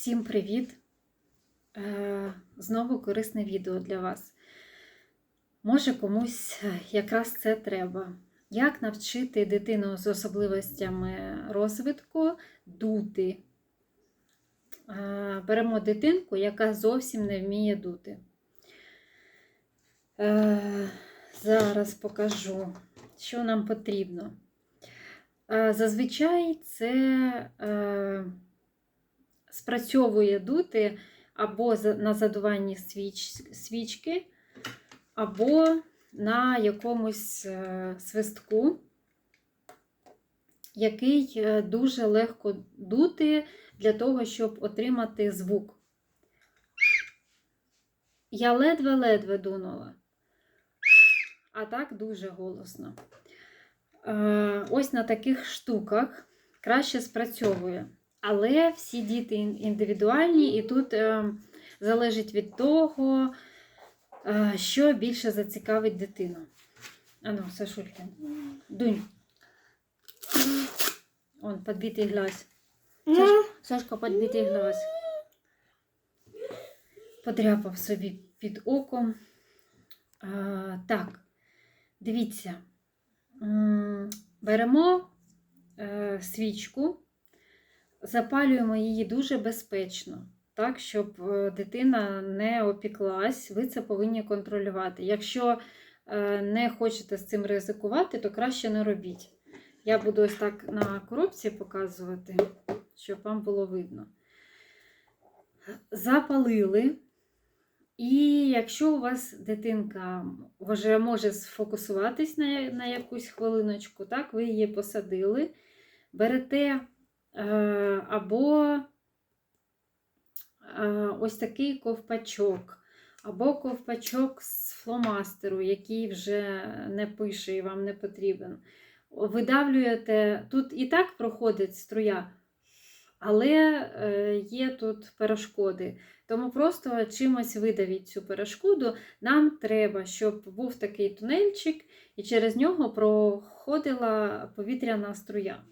Всім привіт! Е, Знову корисне відео для вас. Може, комусь якраз це треба. Як навчити дитину з особливостями розвитку дути? Е, Беремо дитинку, яка зовсім не вміє дути. Е, Зараз покажу, що нам потрібно. Е, Зазвичай це е, спрацьовує дути або на задуванні свіч, свічки, або на якомусь е, свистку, який е, дуже легко дути для того, щоб отримати звук. Я ледве-ледве дунула, а так дуже голосно. Е, Ось на таких штуках краще спрацьовує. Але всі діти індивідуальні, і тут е, залежить від того, е, що більше зацікавить дитину. Ану, Сашулька, дунь. Он, подбитий глаз. Саш, Сашка, подбитий глаз. Подряпав собі під оком. А, так, дивіться. Беремо е, свічку, запалюємо її дуже безпечно, так, щоб е, дитина не опіклась, ви це повинні контролювати. Якщо е, не хочете з цим ризикувати, то краще не робіть. Я буду ось так на коробці показувати, щоб вам було видно. Запалили. І якщо у вас дитинка вже може сфокусуватись на, на якусь хвилиночку, так, ви її посадили, берете або е, ось такий ковпачок, або ковпачок з фломастеру, який вже не пише і вам не потрібен. Видавлюєте, тут і так проходить струя, але е, є тут перешкоди. Тому просто чимось видавіть цю перешкоду. Нам треба, щоб був такий тунельчик, і через нього проходила повітряна струя.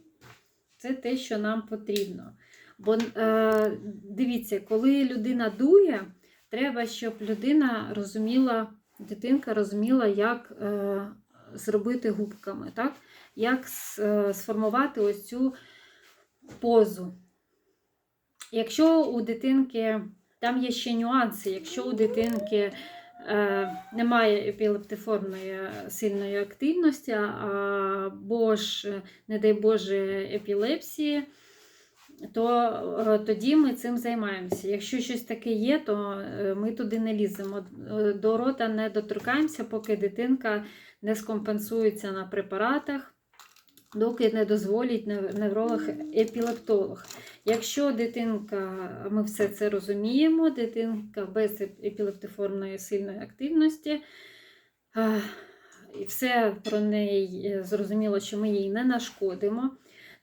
Це те, що нам потрібно. Бо е, дивіться, коли людина дує, треба, щоб людина розуміла, дитинка розуміла, як е, зробити губками, так? як е, сформувати ось цю позу. Якщо у дитинки, там є ще нюанси, якщо у дитинки немає епілептиформної сильної активності, або ж, не дай Боже, епілепсії, то е, тоді ми цим займаємося. Якщо щось таке є, то е, ми туди не ліземо. Е, До рота не доторкаємося, поки дитинка не скомпенсується на препаратах, доки не дозволить невролог-епілептолог. Якщо дитинка, ми все це розуміємо, дитинка без епілептиформної сильної активності, і все про неї е, зрозуміло, що ми їй не нашкодимо,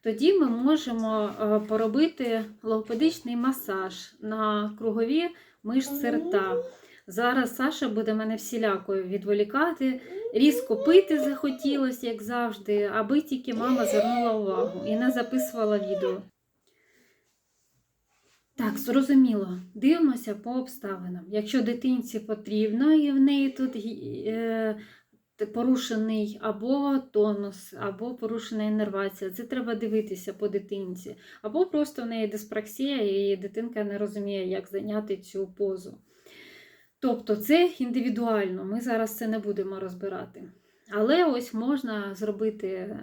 тоді ми можемо е, поробити логопедичний масаж на кругові мишці рта. Зараз Саша буде мене всілякою відволікати, різко пити захотілося, як завжди, аби тільки мама звернула увагу і не записувала відео. Так, зрозуміло. Дивимося по обставинам. Якщо дитинці потрібно, і в неї тут е, порушений або тонус, або порушена іннервація, це треба дивитися по дитинці. Або просто в неї диспраксія, і дитинка не розуміє, як зайняти цю позу. Тобто це індивідуально, ми зараз це не будемо розбирати. Але ось можна зробити е,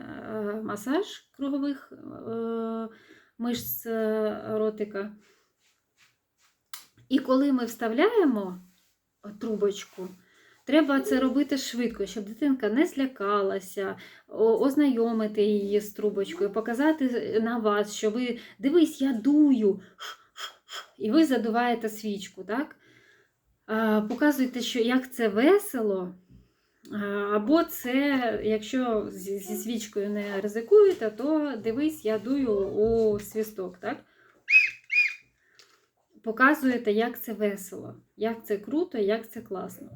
масаж кругових е, мишць е, ротика. І коли ми вставляємо трубочку, треба це робити швидко, щоб дитинка не злякалася, ознайомити її з трубочкою, показати на вас, що ви дивись, я дую, і ви задуваєте свічку. так? А, Показуйте, що як це весело. Або це, якщо зі свічкою не ризикуєте, то дивись, я дую у свісток, так? Показуєте, як це весело, як це круто, як це класно.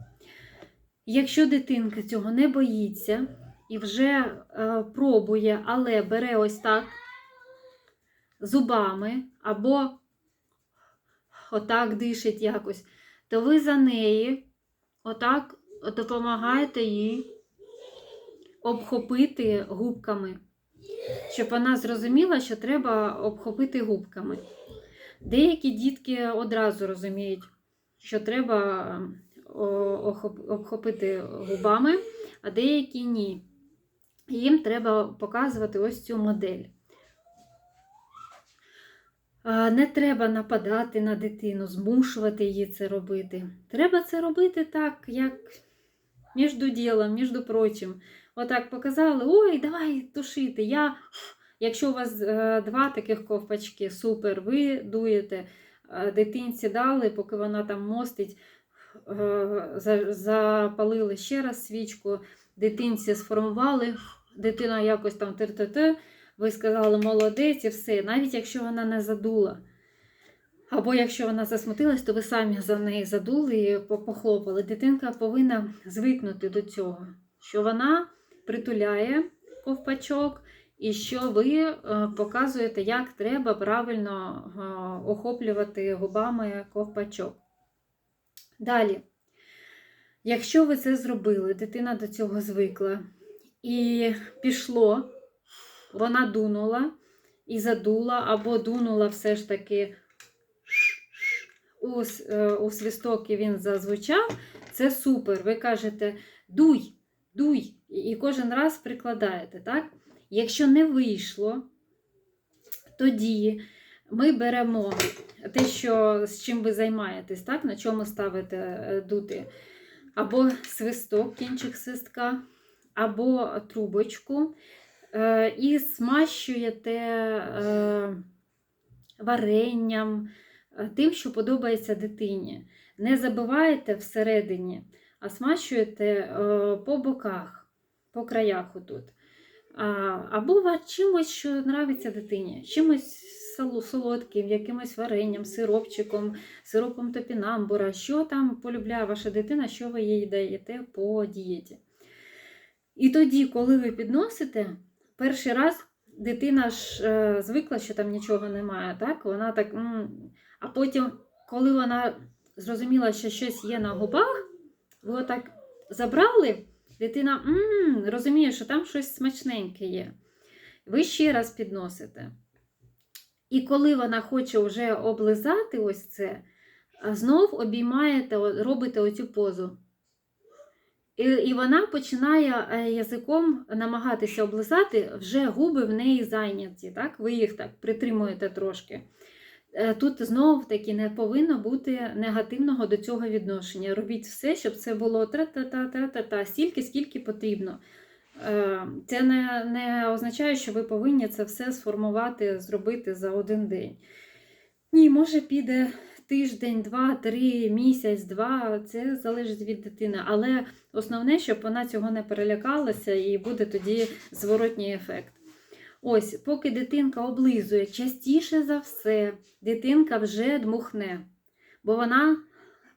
Якщо дитинка цього не боїться і вже е, пробує, але бере ось так зубами або отак дишить якось, то ви за неї отак допомагаєте їй обхопити губками, щоб вона зрозуміла, що треба обхопити губками. Деякі дітки одразу розуміють, що треба охоп- обхопити губами, а деякі ні. Їм треба показувати ось цю модель. Не треба нападати на дитину, змушувати її це робити. Треба це робити так, як між ділом, між прочим. Отак показали: ой, давай тушити. Я... Якщо у вас е, два таких ковпачки, супер, ви дуєте, дитинці дали, поки вона там мостить, е, запалили ще раз свічку, дитинці сформували, дитина якось там тир-тир-тир, ви сказали молодець і все, навіть якщо вона не задула. Або якщо вона засмутилась, то ви самі за неї задули і похлопали. Дитинка повинна звикнути до цього, що вона притуляє ковпачок, і що ви е, показуєте, як треба правильно е, охоплювати губами ковпачок. Далі, якщо ви це зробили, дитина до цього звикла, і пішло, вона дунула і задула, або дунула все ж таки у, е, у свисток і він зазвучав, це супер. Ви кажете дуй, дуй, і кожен раз прикладаєте, так? Якщо не вийшло, тоді ми беремо те, що, з чим ви займаєтесь, так? на чому ставите е, дути, або свисток, кінчик свистка, або трубочку, і смащуєте е, варенням, е, тим, що подобається дитині. Не забиваєте всередині, а смащуєте е, по боках, по краях отут. Або чимось, що нравиться дитині, чимось солодким, якимось варенням, сиропчиком, сиропом топінамбура, що там полюбляє ваша дитина, що ви їй даєте по дієті. І тоді, коли ви підносите, перший раз дитина ж е, звикла, що там нічого немає, так? Вона так. м. А потім, коли вона зрозуміла, що щось є на губах, ви отак забрали, дитина м, розуміє, що там щось смачненьке є. Ви ще раз підносите. І коли вона хоче вже облизати ось це, знов обіймаєте, робите оцю позу. І, і вона починає е, язиком намагатися облизати, вже губи в неї зайняті. Так? Ви їх так притримуєте трошки. Е, Тут знов таки не повинно бути негативного до цього відношення. Робіть все, щоб це було тра-та-та-та-та-та, стільки, скільки потрібно. Е, Це не, не означає, що ви повинні це все сформувати, зробити за один день. Ні, може піде тиждень, два, три, місяць, два. Це залежить від дитини. Але основне, щоб вона цього не перелякалася, і буде тоді зворотній ефект. Ось, поки дитинка облизує, частіше за все, дитинка вже дмухне, бо вона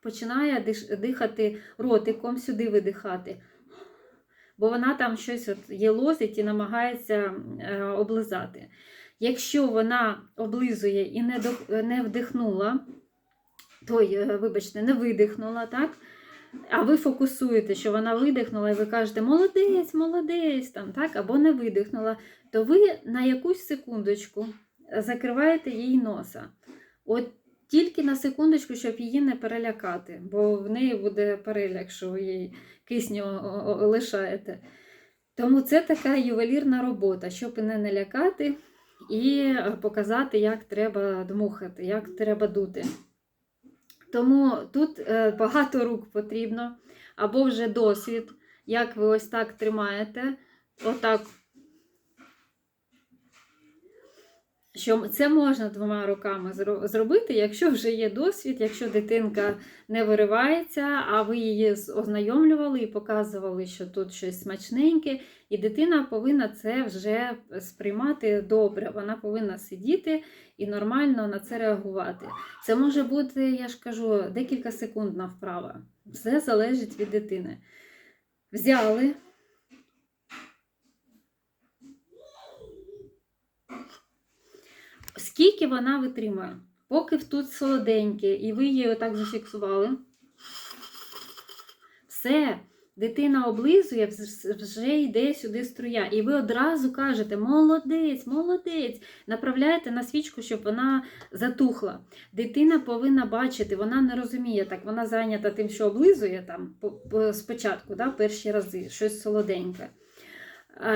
починає дихати ротиком, сюди видихати. Бо вона там щось от єлозить і намагається е, облизати. Якщо вона облизує і не, вдихнула, той, е, вибачте, не видихнула, так? А ви фокусуєте, що вона видихнула, і ви кажете, молодець, молодець, там, так? або не видихнула, то ви на якусь секундочку закриваєте їй носа. От тільки на секундочку, щоб її не перелякати, бо в неї буде переляк, що ви їй кисню лишаєте. Тому це така ювелірна робота, щоб не налякати і показати, як треба дмухати, як треба дути. Тому тут е, багато рук потрібно, або вже досвід, як ви ось так тримаєте, отак. Що це можна двома руками зробити, якщо вже є досвід, якщо дитинка не виривається, а ви її ознайомлювали і показували, що тут щось смачненьке, і дитина повинна це вже сприймати добре. Вона повинна сидіти і нормально на це реагувати. Це може бути, я ж кажу, декілька секундна вправа. Все залежить від дитини. Взяли. Скільки вона витримує? Поки тут солоденьке, і ви її отак зафіксували. Все, дитина облизує, вже йде сюди струя. І ви одразу кажете: молодець, молодець. Направляєте на свічку, щоб вона затухла. Дитина повинна бачити, вона не розуміє так, вона зайнята тим, що облизує там по- по- спочатку, да, перші рази, щось солоденьке.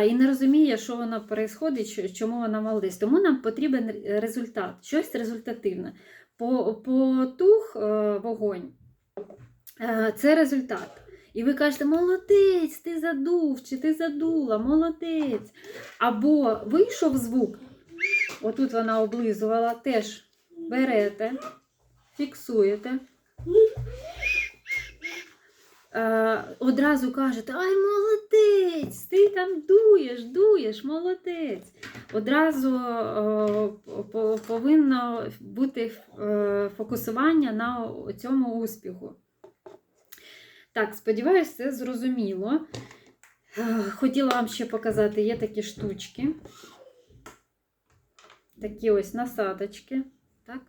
І не розуміє, що воно відбувається, чому вона молодець. Тому нам потрібен результат, щось результативне. По- Потух е, вогонь. Е, Це результат. І ви кажете, молодець, ти задув, чи ти задула, молодець. Або вийшов звук, отут вона облизувала, теж берете, фіксуєте. Е, одразу кажете, ай, молодець, ти там дуєш, дуєш, молодець. Одразу е, повинно бути е, фокусування на цьому успіху. Так, сподіваюся, це зрозуміло. Хотіла вам ще показати, є такі штучки. Такі ось насадочки. Так?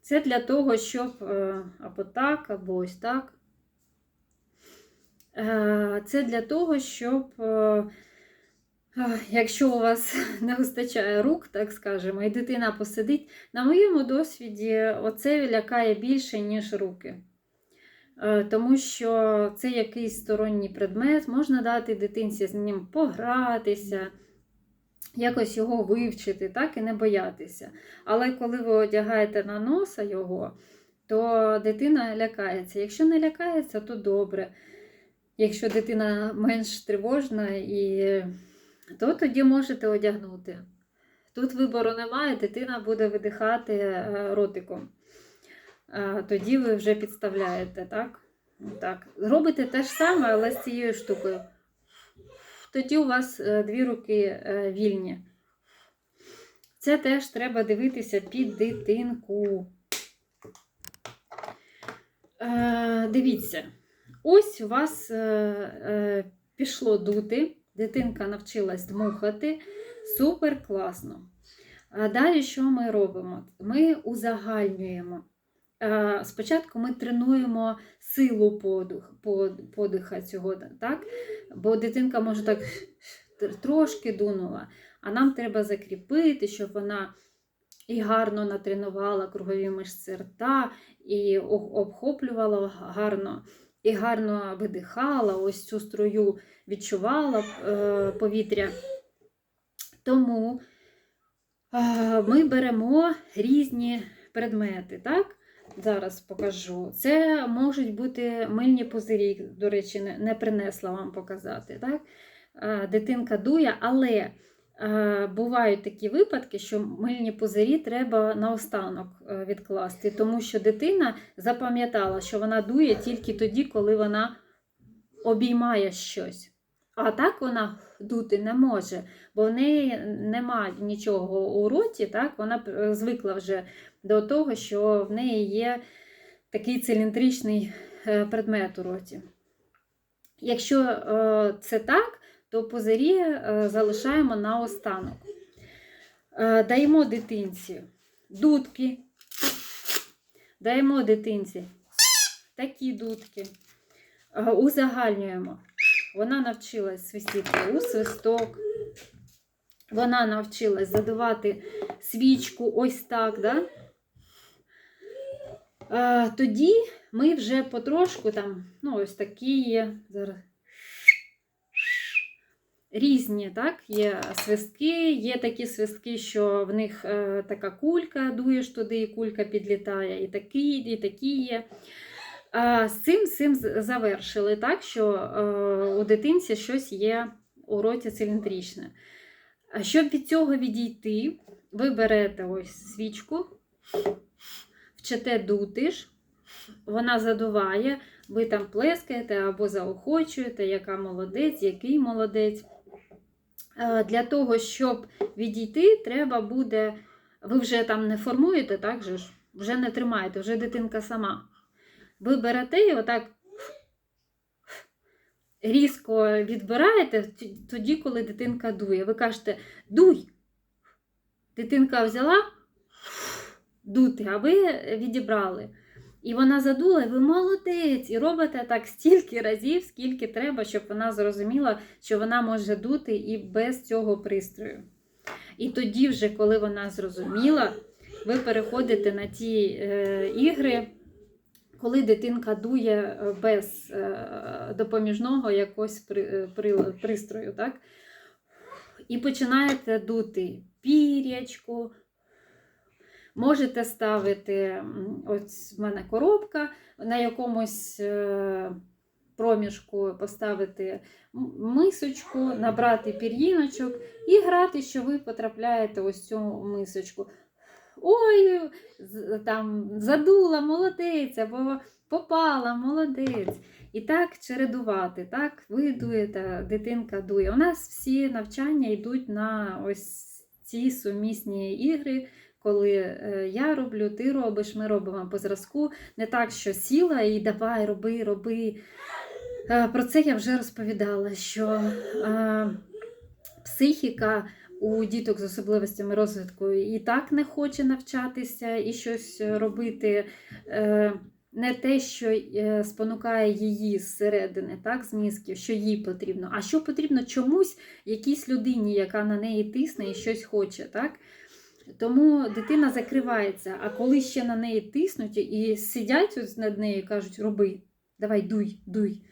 Це для того, щоб або так, або ось так. Е, Це для того, щоб, е, е, якщо у вас не вистачає рук, так скажемо, і дитина посидить, на моєму досвіді оце лякає більше, ніж руки. Тому що це якийсь сторонній предмет, можна дати дитинці з ним погратися, якось його вивчити, так і не боятися. Але коли ви одягаєте на носа його, то дитина лякається. Якщо не лякається, то добре. Якщо дитина менш тривожна, і... то тоді можете одягнути. Тут вибору немає, дитина буде видихати е, ротиком. Тоді ви вже підставляєте, так? так? Робите те ж саме, але з цією штукою. Тоді у вас е, дві руки е, вільні. Це теж треба дивитися під дитинку. Е, дивіться, ось у вас е, е, пішло дути, дитинка навчилась дмухати. Супер класно. А далі що ми робимо? Ми узагальнюємо. Е, Спочатку ми тренуємо силу подух, подиха цього, так? бо дитинка може так трошки дунула, а нам треба закріпити, щоб вона і гарно натренувала кругові мишці рта, і обхоплювала гарно, і гарно видихала, ось цю струю відчувала е, повітря. Тому е, ми беремо різні предмети. так? Зараз покажу. Це можуть бути мильні пузирі, до речі, не, не принесла вам показати. Так? Е, Дитинка дує, але бувають такі випадки, що мильні пузирі треба наостанок е, відкласти, тому що дитина запам'ятала, що вона дує тільки тоді, коли вона обіймає щось. А так вона дути не може, бо в неї немає нічого у роті, так? вона е, звикла вже до того, що в неї є такий циліндричний е, предмет у роті. Якщо е, це так, то пузирі е, залишаємо на останок. Е, Даємо дитинці дудки, даємо дитинці такі дудки, Е, узагальнюємо. Вона навчилась свистіти у свисток. Вона навчилась задавати свічку ось так. Да? Тоді ми вже потрошку там, ну, ось такі є зараз. Різні, так? Є свистки, є такі свистки, що в них е, така кулька, дуєш туди, і кулька підлітає, і такі, і такі є. З цим цим завершили так, що е, у дитинці щось є у роті циліндричне. Щоб від цього відійти, ви берете ось свічку, вчите дути ж, вона задуває, ви там плескаєте або заохочуєте, яка молодець, який молодець. Е, Для того, щоб відійти, треба буде, ви вже там не формуєте, так же ж, вже не тримаєте, вже дитинка сама. Ви берете і отак різко відбираєте тоді, коли дитинка дує. Ви кажете, дуй. Дитинка взяла, дути, а ви відібрали. І вона задула, і ви молодець, і робите так стільки разів, скільки треба, щоб вона зрозуміла, що вона може дути і без цього пристрою. І тоді, вже, коли вона зрозуміла, ви переходите на ті е, ігри, коли дитинка дує е, без е, допоміжного якогось при, е, при, пристрою. Так? І починаєте дути пір'ячку. Можете ставити, ось в мене коробка, на якомусь е, проміжку поставити мисочку, набрати пір'їночок і грати, що ви потрапляєте ось цю мисочку. Ой, там задула, молодець, або попала, молодець. І так чередувати, так, ви дуєте, дитинка дує. У нас всі навчання йдуть на ось ці сумісні ігри, коли е, я роблю, ти робиш, ми робимо по зразку. Не так, що сіла і давай, роби, роби. Е, Про це я вже розповідала, що е, психіка у діток з особливостями розвитку і так не хоче навчатися і щось робити. Не те, що спонукає її зсередини, так, з мізків, що їй потрібно, а що потрібно чомусь якійсь людині, яка на неї тисне і щось хоче. Так? Тому дитина закривається, а коли ще на неї тиснуть і сидять ось над нею і кажуть, роби, давай дуй, дуй.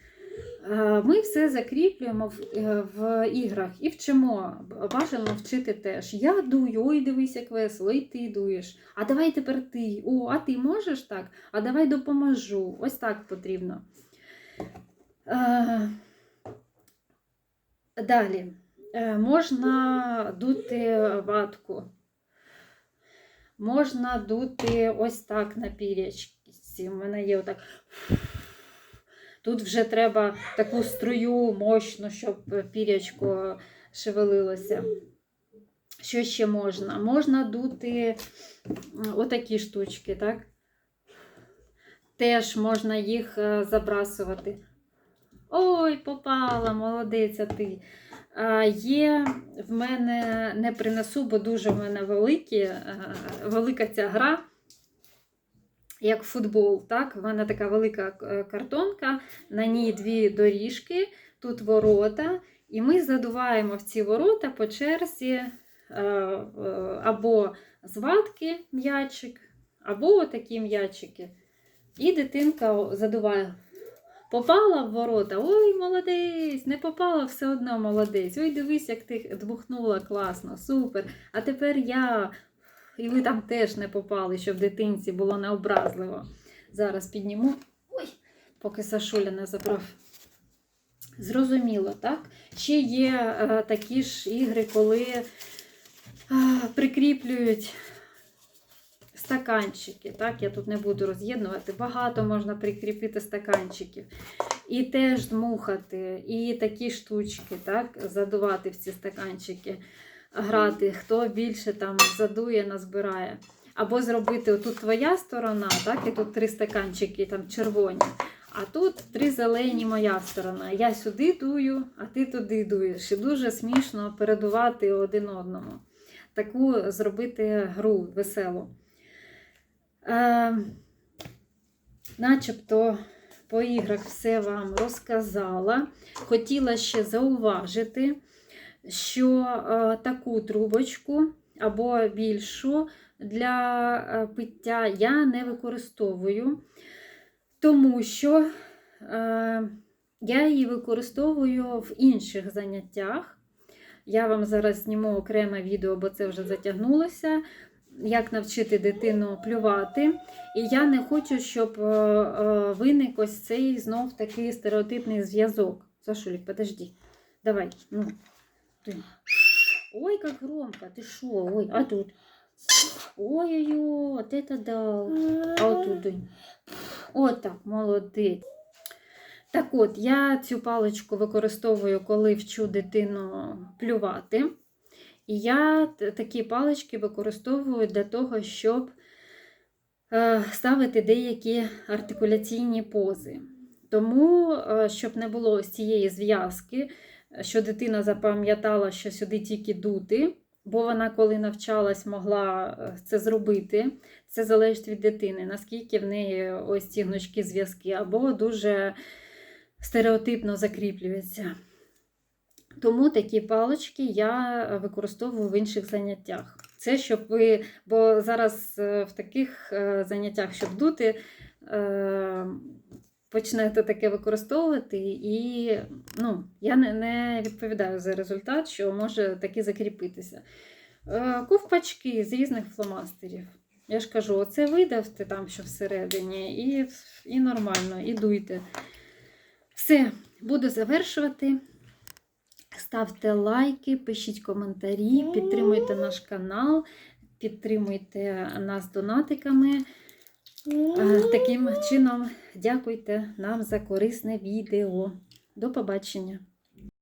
Ми все закріплюємо в, е, в іграх і вчимо. Бажано вчити теж. Я дую, ой, дивись, як весело, і ти дуєш. А давай тепер ти. О, а ти можеш так? А давай допоможу. Ось так потрібно. Далі. Е, Можна дути ватку. Можна дути ось так на пірячці. У мене є отак. Тут вже треба таку струю мощну, щоб пірячко шевелилося. Що ще можна? Можна дути отакі штучки, так? Теж можна їх е, забрасувати. Ой, попала, молодець а ти. Є в мене не принесу, бо дуже в мене великі, е, велика ця гра, як футбол. Так? В мене така велика е, картонка, на ній дві доріжки, тут ворота, і ми задуваємо в ці ворота по черзі е, або з ватки м'ячик, або отакі м'ячики. І дитинка задуває. Попала в ворота, ой, молодець, не попала все одно молодець. Ой, дивись, як ти дмухнула класно, супер. А тепер я. І ви там теж не попали, щоб дитинці було необразливо. Зараз підніму. Ой, поки Сашуля не забрав. Зрозуміло, так? Ще є е, такі ж ігри, коли е, прикріплюють стаканчики. Так? Я тут не буду роз'єднувати. Багато можна прикріпити стаканчиків. І теж дмухати, і такі штучки, так? задувати в ці стаканчики, грати. Хто більше там задує, назбирає. Або зробити отут твоя сторона, так? і тут три стаканчики там червоні. А тут три зелені моя сторона. Я сюди дую, а ти туди дуєш. І дуже смішно передувати один одному. Таку зробити гру веселу. Е, начебто по іграх все вам розказала. Хотіла ще зауважити, що е, таку трубочку або більшу для е, пиття я не використовую, тому що е, я її використовую в інших заняттях. Я вам зараз зніму окреме відео, бо це вже затягнулося. Як навчити дитину плювати. І я не хочу, щоб е, е, виник ось цей знов такий стереотипний зв'язок. Сашулік, подожди. Давай. Ну. Ой, як громко, ти що? Ой, а тут? Ой-ой-ой, от это дал. А отут. От так, молодець. Так от, я цю паличку використовую, коли вчу дитину плювати. І я такі палички використовую для того, щоб е, ставити деякі артикуляційні пози. Тому, е, щоб не було ось цієї зв'язки, що дитина запам'ятала, що сюди тільки дути, бо вона, коли навчалась, могла е, це зробити. Це залежить від дитини, наскільки в неї ось ці гнучкі зв'язки, або дуже стереотипно закріплюється. Тому такі палички я використовую в інших заняттях. Це щоб ви, бо зараз е, в таких е, заняттях, щоб дути, е, почнете таке використовувати, і ну, я не, відповідаю за результат, що може таки закріпитися. Е, Ковпачки з різних фломастерів. Я ж кажу, оце видавте там, що всередині, і, і нормально, і дуйте. Все, буду завершувати. Ставте лайки, пишіть коментарі, підтримуйте наш канал, підтримуйте нас донатиками. Таким чином, дякуйте нам за корисне відео. До побачення!